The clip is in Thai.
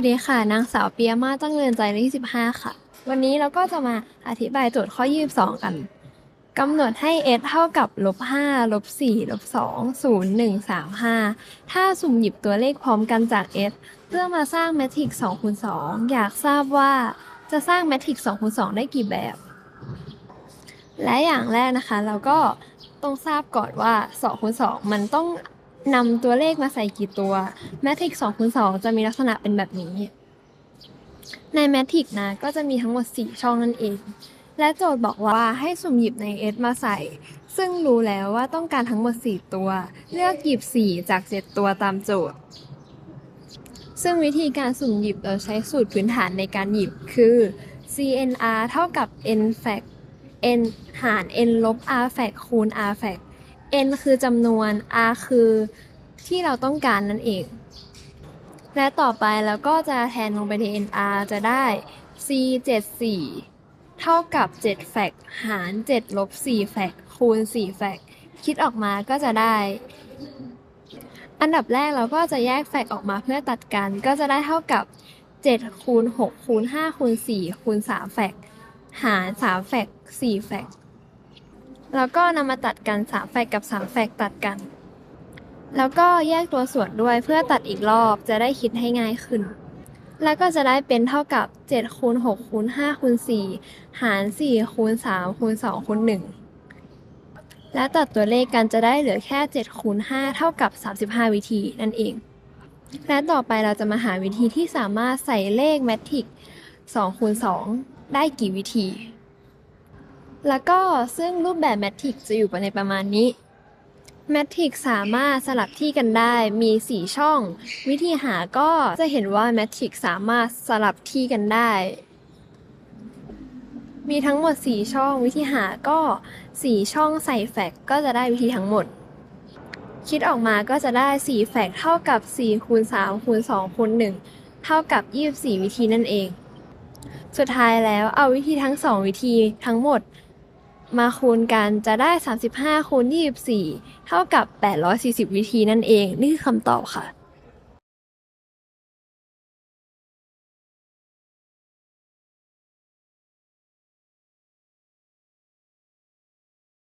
สวัสดีค่ะ นางสาวเปียมาตั้งเรือนใจเลข15ค่ะ วันนี้เราก็จะมาอธิบายโจทย์ข้อ22กันกำหนดให้ s เท่ากับลบ5ลบ4ลบ2 0 1 3 5ถ้าสุ่มหยิบตัวเลขพร้อมกันจาก s เพื่อมาสร้างแมทริกซ์2คูณ2องอยากทราบว่าจะสร้างแมทริกซ์2คูณ2ได้กี่แบบ และอย่างแรกนะคะ เราก็ต้องทราบก่อนว่า2คูณ2มันต้อง นำตัวเลขมาใส่กี่ตัวแมทริกซ์2คูณ2จะมีลักษณะเป็นแบบนี้ ในแมทริกซ์นะก็จะมีทั้งหมด 4 ช่องนั่นเอง และโจทย์บอกว่าให้สุ่มหยิบใน S มาใส่ ซึ่งรู้แล้วว่าต้องการทั้งหมด 4 ตัว เลือกหยิบ 4 จาก 7 ตัวตามโจทย์ ซึ่งวิธีการสุ่มหยิบเราใช้สูตรพื้นฐานในการหยิบคือ CNR เท่ากับ n fact n หาร n ลบ r fact คูณ r fact n คือจำนวน r คือที่เราต้องการนั่นเอง และต่อไปเราก็จะแทนลงไปใน nr จะได้ c 7 4เท่ากับ 7 แฟกหาร7ลบ4แฟกคูณ4แฟกคิดออกมาก็จะได้ อันดับแรกเราก็จะแยกแฟกออกมาเพื่อตัดกัน ก็จะได้เท่ากับ 7 คูณ 6 คูณ 5 คูณ 4 คูณ 3 แฟกหาร 3 แฟก4แฟก แล้วก็นำมาตัดกัน3แฟกกับ3แฟกตัดกัน แล้วก็แยกตัวส่วนด้วยเพื่อตัดอีกรอบจะได้คิดให้ง่ายขึ้น แล้วก็จะได้เป็นเท่ากับ7คูณ6คูณ5คูณ4หาร4คูณ3คูณ2คูณ1และตัดตัวเลขกันจะได้เหลือแค่7คูณ5เท่ากับ 35 วิธีนั่นเอง และต่อไปเราจะมาหาวิธีที่สามารถใส่เลขแมทริก2คูณ2ได้กี่วิธี แล้วก็ซึ่งรูปแบบแมทริกจะอยู่ในประมาณนี้แมทริกสามารถสลับที่กันได้มี 4 ช่อง วิธีหาก็จะเห็นว่าแมทริกสามารถสลับที่กันได้ มีทั้งหมด 4 ช่อง วิธีหาก็ 4 ช่องใส่แฟกก็จะได้วิธีทั้งหมด คิดออกมาก็จะได้ 4 แฟกเท่ากับ4คูณ3คูณ2คูณ1เท่ากับ 24 วิธีนั่นเอง สุดท้ายแล้วเอาวิธีทั้ง 2 วิธีทั้งหมด มาคูณกันจะได้ 35คูณ24 เท่ากับ 840 วิธีนั่นเอง นี่คือคำตอบค่ะ